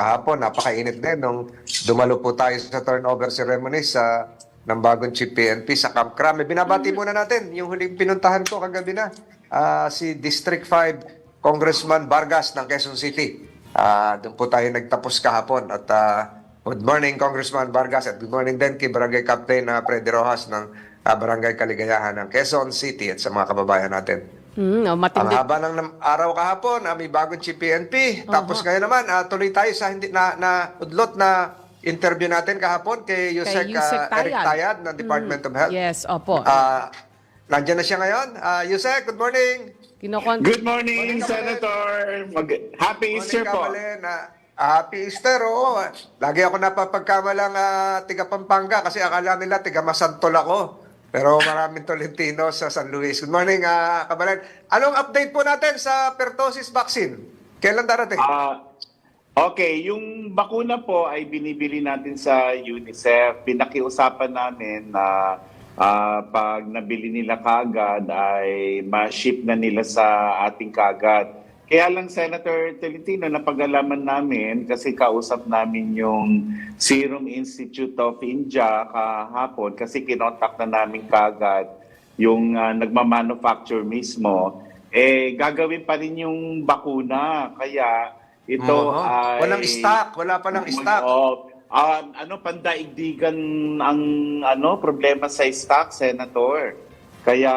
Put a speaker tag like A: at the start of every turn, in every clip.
A: kahapon, napakainit din nung dumalo po tayo sa turnover ceremony sa ng bagong chief PNP sa Camp Crame. Binabati muna natin yung huling pinuntahan ko kagabi na, ah, si District 5 Congressman Vargas ng Quezon City. Ah, doon po tayo nagtapos kahapon at ah, good morning Congressman Vargas at good morning din kay Barangay Captain na Freddy Rojas ng ah, Barangay Kaligayahan ng Quezon City at sa mga kababayan natin.
B: Mm, oh,
A: Ang
B: matindi.
A: haba ng araw kahapon, ah, may bagong chief PNP. Tapos ngayon naman, ah, tuloy tayo sa hindi na, na udlot na interview natin kahapon kay Yusek,
B: Yusek
A: ah, Eric
B: Tayad.
A: Tayad ng Department of Health.
B: Yes, opo.
A: Ah, nandiyan na siya ngayon. Ah, Yusek, good morning.
B: Kinokon
C: Good morning,
A: Morning,
C: Senator. Mag- Happy Easter
A: Morning,
C: po.
A: Ah, happy Easter, oo. Lagi ako napapagkamalang ah, tiga Pampanga kasi akala nila tiga Masantol ako. Pero maraming Tolentino sa San Luis. Good morning, ah, Kamalen. Anong update po natin sa pertussis vaccine? Kailan darating?
C: Ah, okay, yung bakuna po ay binibili natin sa UNICEF. Pinakiusapan namin na ah, pag nabili nila kagad ay ma-ship na nila sa ating kagad. Kaya lang Senator Tolentino, napag-alaman namin kasi kausap namin yung Serum Institute of India kahapon kasi kinontak na namin kagad yung ah, nagmamanufacture mismo, eh gagawin pa rin yung bakuna. Kaya ito
A: Oo.
C: ay...
A: Walang stock. Wala pa ng stock.
C: Oo. Ah, ano, pandaigdigan ang ano problema sa stock, Senator. Kaya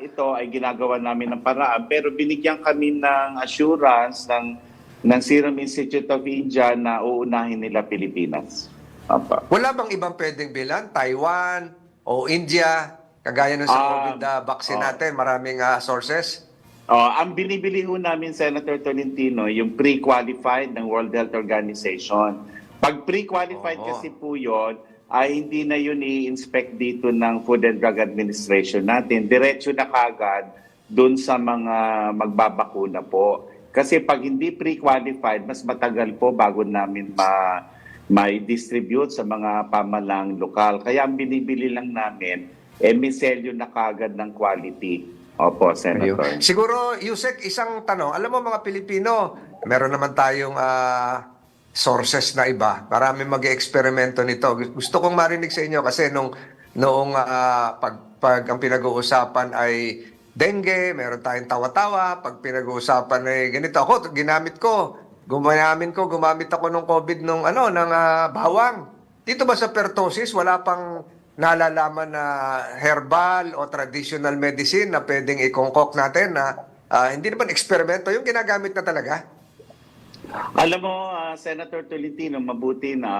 C: ito ay ginagawa namin ng paraan. Pero binigyan kami ng assurance ng, ng Serum Institute of India na uunahin nila Pilipinas. Apa.
A: Wala bang ibang pwedeng bilan? Taiwan o India? Kagaya ng sa
C: Ah,
A: COVID ah, vaccine
C: oh.
A: natin, maraming ah, sources.
C: Oh, ang binibili ho namin, Senator Tolentino, yung pre-qualified ng World Health Organization. Pag pre-qualified
A: Oo.
C: kasi po yon ay hindi na yun i-inspect dito ng Food and Drug Administration natin. Diretso na kagad doon sa mga magbabakuna po. Kasi pag hindi pre-qualified, mas matagal po bago namin ma may distribute sa mga pamalang lokal. Kaya ang binibili lang namin, eh, may selyo na kagad ng quality. Opo, Senator.
A: Siguro, Yusek, isang tanong. Alam mo mga Pilipino, meron naman tayong ah, sources na iba. Marami mag-eksperimento nito. Gusto kong marinig sa inyo kasi nung noong ah, pag, pag ang pinag-uusapan ay dengue, meron tayong tawa-tawa. Pag pinag-uusapan ay ganito, ako, ginamit ko. Gumayamin ko, gumamit ako ng COVID nung ano, ng ah, bawang. Dito ba sa pertussis, wala pang nalalaman na herbal o traditional medicine na pwedeng ikongkok natin na ah, hindi naman eksperimento, yung ginagamit na talaga?
C: Alam mo, ah, Senator Tolentino, mabuti na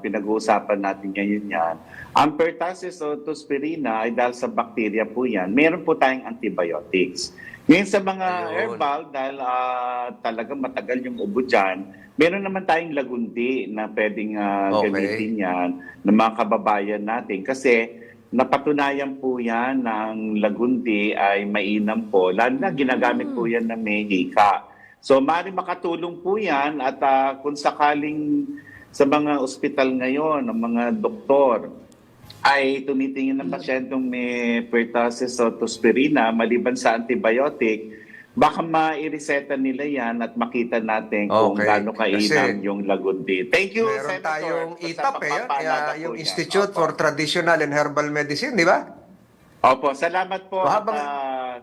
C: pinag-uusapan natin ngayon yan. Ang pertussis o tospirina ay dahil sa bakterya po yan. Meron po tayong antibiotics. Ngayon sa mga
A: Ayun.
C: herbal, dahil ah, talagang matagal yung ubo dyan, meron naman tayong lagundi na pwedeng ah,
A: Okay.
C: gamitin yan ng mga kababayan natin. Kasi napatunayan po yan ng lagundi ay mainam po. Lalo na ginagamit po yan na may hika. So, mari makatulong po yan at ah, kung sakaling sa mga ospital ngayon, ng mga doktor, ay tumitingin ng pasyentong may pertussis o tospirina maliban sa antibiotic, baka maireseta nila yan at makita natin kung
A: Okay.
C: gaano kainam yung lagundi. Thank you,
A: Meron
C: Senator.
A: tayong ITAP eh,
C: po
A: yung
C: yan.
A: Institute
C: Opo.
A: for Traditional and Herbal Medicine, di ba?
C: Opo, salamat po.
A: O,
C: At,
A: habang-
C: ah,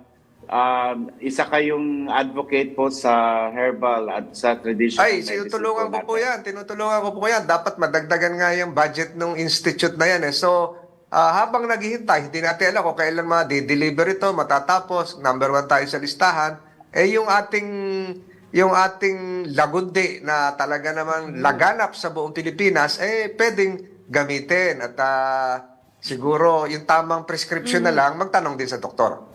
C: um, isa kayong advocate po sa herbal at sa traditional
A: Ay,
C: medicine
A: tinutulungan ko po
C: natin.
A: yan. Tinutulungan ko po yan. Dapat madagdagan nga yung budget ng institute na yan. Eh. So, ah, habang naghihintay, hindi natin alam kung kailan ma-deliver ito, matatapos, number one tayo sa listahan, eh yung ating yung ating lagundi na talaga namang laganap sa buong Pilipinas, eh pwedeng gamitin. At ah, siguro yung tamang prescription na lang, magtanong din sa doktor.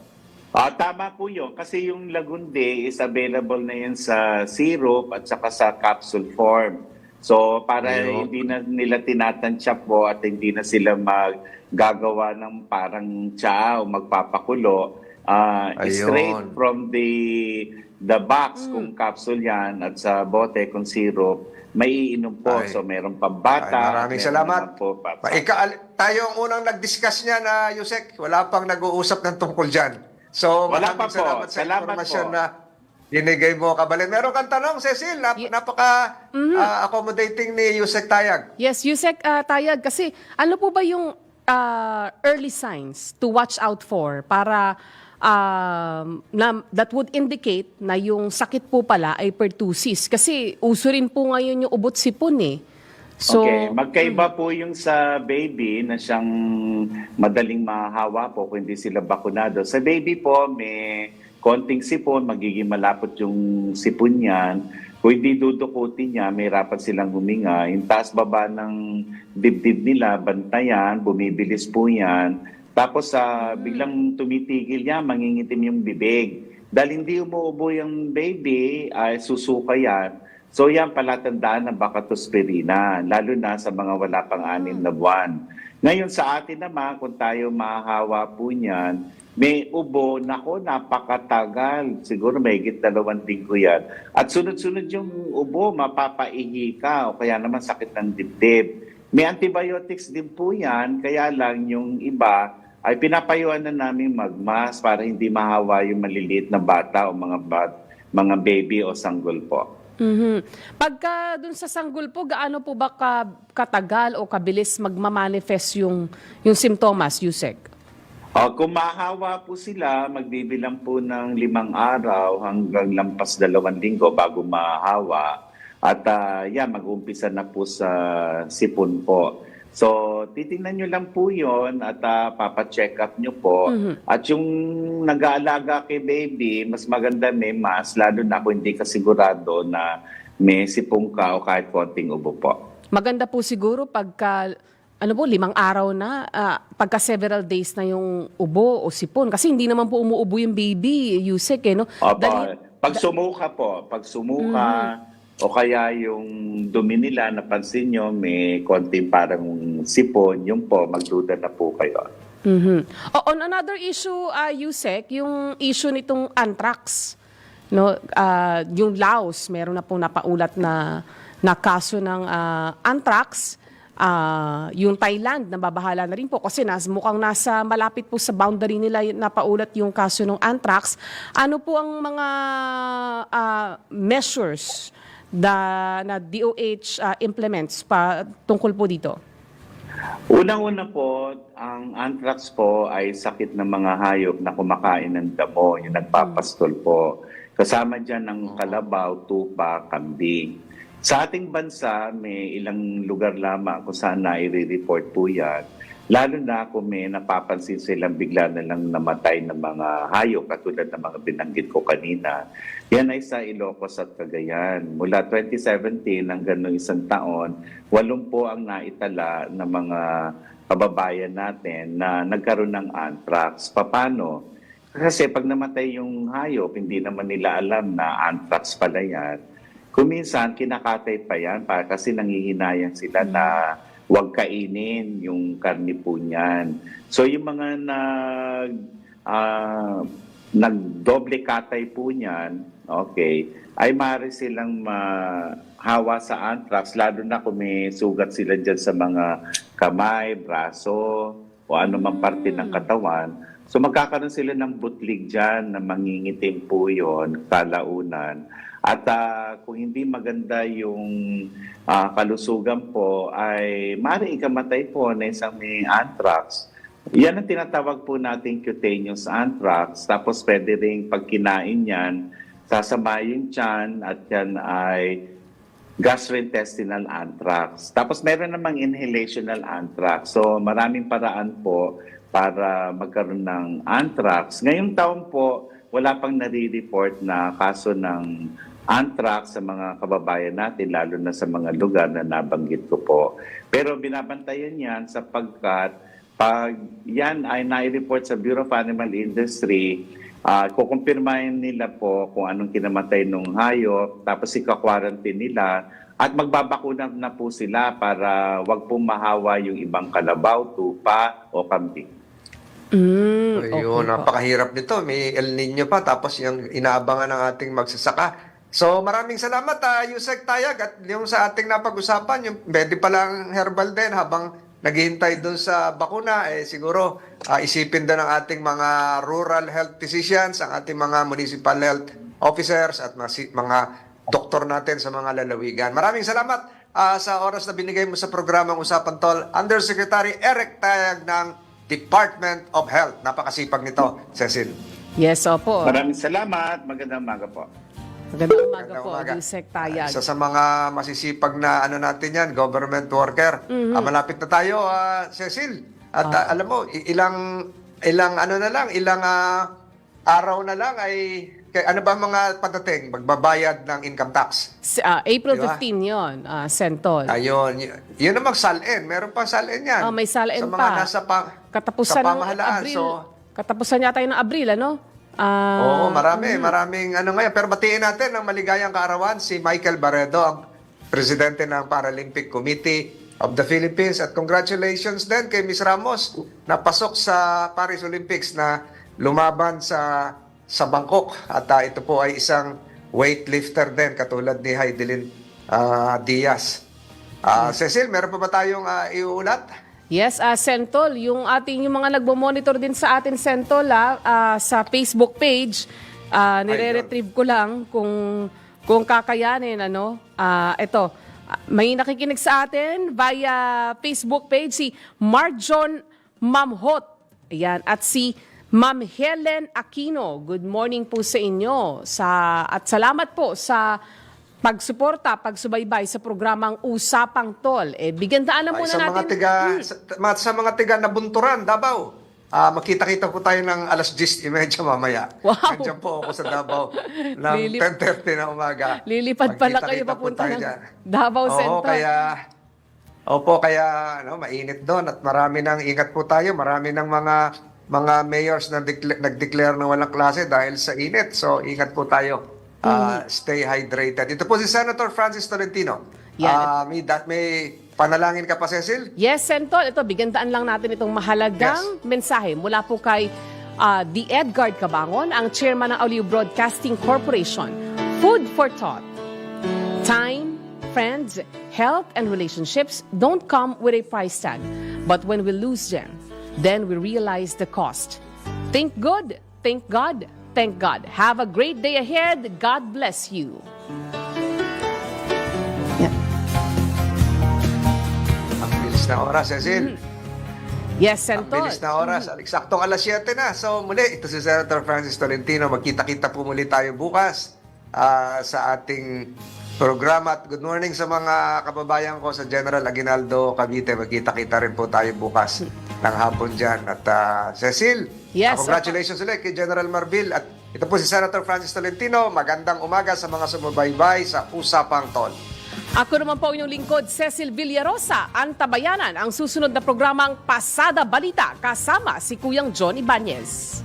C: Ah, tama po yun. Kasi yung Lagundi is available na yan sa syrup at saka sa capsule form. So, para
A: Ayun.
C: hindi na nila tinatansya po at hindi na sila maggagawa ng parang tsa o magpapakulo,
A: Ayun.
C: straight from the the box kung capsule yan at sa bote kung syrup, may iinom po.
A: Ay.
C: So, meron pambata.
A: Ay, maraming salamat.
C: Po, pa-
A: Pa, ika, tayo ang unang nag-discuss niya na Yusek, wala pang nag-uusap ng tungkol dyan. So,
C: Wala pa po.
A: salamat sa
C: Salamat
A: informasyon
C: po.
A: na Binigay mo kabalin. Meron kang tanong, Cecil. Nap-
B: Ye-
A: Napaka-accommodating ni Yusek Tayag.
B: Yes, Yusek uh, Tayag, kasi ano po ba yung uh, early signs to watch out for para um, na, that would indicate na yung sakit po pala ay pertussis? Kasi uso rin po ngayon yung ubot sipon eh. So,
C: okay, magkaiba po yung sa baby na siyang madaling mahawa po kung hindi sila bakunado. Sa baby po, may konting sipon, magiging malapot yung sipon niyan. Kung hindi dudukutin niya, may rapat silang huminga. Yung taas baba ng dibdib nila, bantayan, bumibilis po yan. Tapos sa biglang tumitigil niya, mangingitim yung bibig. Dahil hindi umuubo yung baby, ay susuka yan. So yan palatandaan ng bakatospirina, lalo na sa mga wala pang anim na buwan. Ngayon sa atin naman, kung tayo mahahawa po niyan, may ubo, nako, napakatagal. Siguro may higit dalawang linggo yan. At sunod-sunod yung ubo, mapapaihi ka o kaya naman sakit ng dibdib. May antibiotics din po yan, kaya lang yung iba ay pinapayuan na namin magmas para hindi mahawa yung maliliit na bata o mga bat, mga baby o sanggol po.
B: Mhm. pagka dun sa sanggol po, gaano po ba ka, katagal o kabilis magmamanifest yung, yung simptomas, Yusek?
C: Uh, kung mahawa po sila, magbibilang po ng limang araw hanggang lampas dalawang linggo bago mahawa. At uh, yeah, mag-umpisa na po sa sipon po. So, titingnan nyo lang po yon at uh, papacheck up nyo po. At yung nag-aalaga kay baby, mas maganda may mas, lalo na kung hindi ka sigurado na may sipong ka o kahit konting ubo po.
B: Maganda po siguro pagka ano po, limang araw na, ah, pagka several days na yung ubo o sipon. Kasi hindi naman po umuubo yung baby, Yusek, eh, no?
C: Opo.
B: Dahil-
C: pag sumuka po, pag sumuka, o kaya yung dumi nila, napansin nyo, may konting parang sipon, yun po, magduda na po kayo.
B: Mhm. O, on another issue, uh, Yusek, yung issue nitong anthrax, no, ah, yung Laos, meron na po napaulat na, na kaso ng ah, anthrax. Ah, yung Thailand, nababahala na rin po kasi nas, mukhang nasa malapit po sa boundary nila napaulat yung kaso ng anthrax. Ano po ang mga ah, measures da, na DOH ah, implements pa tungkol po dito?
C: Unang-una po, ang anthrax po ay sakit ng mga hayop na kumakain ng damo, yung nagpapastol po. Kasama dyan ng kalabaw, tupa, kambing. Sa ating bansa, may ilang lugar lamang kung saan nai-report po yan. Lalo na kung may napapansin silang bigla na lang namatay ng mga hayop, katulad ng mga binanggit ko kanina. Yan ay sa Ilocos at Cagayan. Mula 2017 hanggang noong isang taon, walong po ang naitala ng mga kababayan natin na nagkaroon ng anthrax. Paano? Kasi pag namatay yung hayop, hindi naman nila alam na anthrax pala yan. Kuminsan, kinakatay pa yan para kasi nangihinayang sila na huwag kainin yung karni po niyan. So yung mga nag, ah, nagdoble katay po niyan, okay, ay maaari silang mahawa sa anthrax, lalo na kung may sugat sila dyan sa mga kamay, braso, o ano mang parte ng katawan. So magkakaroon sila ng butlig dyan na mangingitim po yun, kalaunan. At ah, kung hindi maganda yung ah, kalusugan po, ay maaaring ikamatay po na isang may anthrax. Yan ang tinatawag po nating cutaneous anthrax. Tapos pwede rin pag kinain yan, sasama yung tiyan at yan ay gastrointestinal anthrax. Tapos meron namang inhalational anthrax. So maraming paraan po para magkaroon ng anthrax. Ngayong taon po, wala pang nare-report na kaso ng anthrax sa mga kababayan natin, lalo na sa mga lugar na nabanggit ko po. Pero binabantayan yan sapagkat pag yan ay nai-report sa Bureau of Animal Industry, uh, kukumpirmahin nila po kung anong kinamatay ng hayop, tapos ika-quarantine nila, at magbabakuna na po sila para wag pong mahawa yung ibang kalabaw, tupa o kambing.
B: Mm, okay
A: Ayun,
B: po.
A: napakahirap nito. May El Nino pa, tapos yung inaabangan ng ating magsasaka. So maraming salamat, uh, Yusek Tayag. At yung sa ating napag-usapan, yung pwede palang herbal din habang naghihintay doon sa bakuna, eh siguro ah, isipin din ng ating mga rural health physicians, ang ating mga municipal health officers at mga, doktor natin sa mga lalawigan. Maraming salamat ah, sa oras na binigay mo sa programang Usapan Tol. Undersecretary Eric Tayag ng Department of Health. Napakasipag nito, Cecil.
B: Yes, opo.
C: Maraming salamat. Magandang umaga po.
B: Magandang umaga
A: Magandang
B: po,
A: umaga.
B: Tayag.
A: Isa sa mga masisipag na ano natin yan, government worker. Ah, malapit na tayo, ah, Cecil. At ah, alam mo, ilang ilang ano na lang, ilang ah, araw na lang ay ano ba ang mga padating? Magbabayad ng income tax.
B: S- ah, April
A: Diba?
B: 15 yon, ah, Sentol.
A: Ayun, y- yun namang salin. Meron pang salin yan.
B: Oh, may salin
A: sa mga
B: pa.
A: nasa pa,
B: Katapusan
A: sa
B: ng
A: pamahalaan.
B: Abril.
A: So,
B: katapusan yata yun ng Abril, ano? Ah,
A: Oo, marami, maraming ano ngayon. Pero batiin natin ng maligayang kaarawan si Michael Barredo, ang presidente ng Paralympic Committee of the Philippines. At congratulations din kay Miss Ramos na pasok sa Paris Olympics na lumaban sa sa Bangkok. At ah, ito po ay isang weightlifter din katulad ni Heidelin ah, Diaz. Ah, Cecil, meron pa ba tayong ah, iuulat?
B: Yes, ah Sentol, yung ating yung mga nagbo-monitor din sa atin Sentol ah, ah, sa Facebook page, ah, nire-retrieve ko lang kung kung kakayanin ano. Ah, ito, may nakikinig sa atin via Facebook page si Marjon Mamhot. Ayan, at si Ma'am Helen Aquino. Good morning po sa inyo. Sa at salamat po sa pagsuporta, pagsubaybay sa programang Usapang Tol. Eh, bigyan daanan
A: Ay,
B: muna
A: sa
B: natin.
A: mga tiga sa, ma- sa mga tiga na bunturan Davao. Ah, makita-kita po tayo ng alas 10:30 mamaya.
B: Wow.
A: Nandiyan po ako sa Davao ng
B: Lilip-
A: 10:30 na umaga.
B: Lilipad pala kayo papunta ng
A: dyan.
B: Davao
A: Oo,
B: Center.
A: kaya Opo, kaya ano, mainit doon at marami nang ingat po tayo, marami ng mga mga mayors na decla- nag-declare na walang klase dahil sa init. So, ingat po tayo. Ah, Stay hydrated. Ito po si Senator Francis Tolentino.
B: Yan.
A: Ah, may, da- may panalangin ka pa, Cecil?
B: Yes, Sentol. Ito, bigyan daan lang natin itong mahalagang mensahe mula po kay ah, D. Edgard Cabangon, ang chairman ng Aliw Broadcasting Corporation. Food for thought. Time, friends, health, and relationships don't come with a price tag. But when we lose them, then we realize the cost. Think good, thank God, thank God. Have a great day ahead. God bless you.
A: Ang bilis na oras, Cecil.
B: Yes,
A: Ang
B: Sentol.
A: bilis na oras. Eksaktong alas 7 na. So muli, ito si Senator Francis Tolentino. Magkita-kita po muli tayo bukas ah, sa ating programa. At good morning sa mga kababayan ko sa General Aguinaldo, Cavite. Magkita-kita rin po tayo bukas ng hapon dyan. At ah, Cecil,
B: Yes,
A: ah, congratulations ulit kay General Marbil. At ito po si Senator Francis Tolentino. Magandang umaga sa mga sumubaybay sa Usapang Tol.
B: Ako naman po inyong lingkod, Cecil Villarosa, Antabayanan, ang susunod na programang Pasada Balita kasama si Kuyang John Ibanez.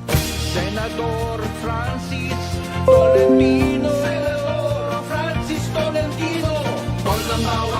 D: Senador Francis Tolentino somehow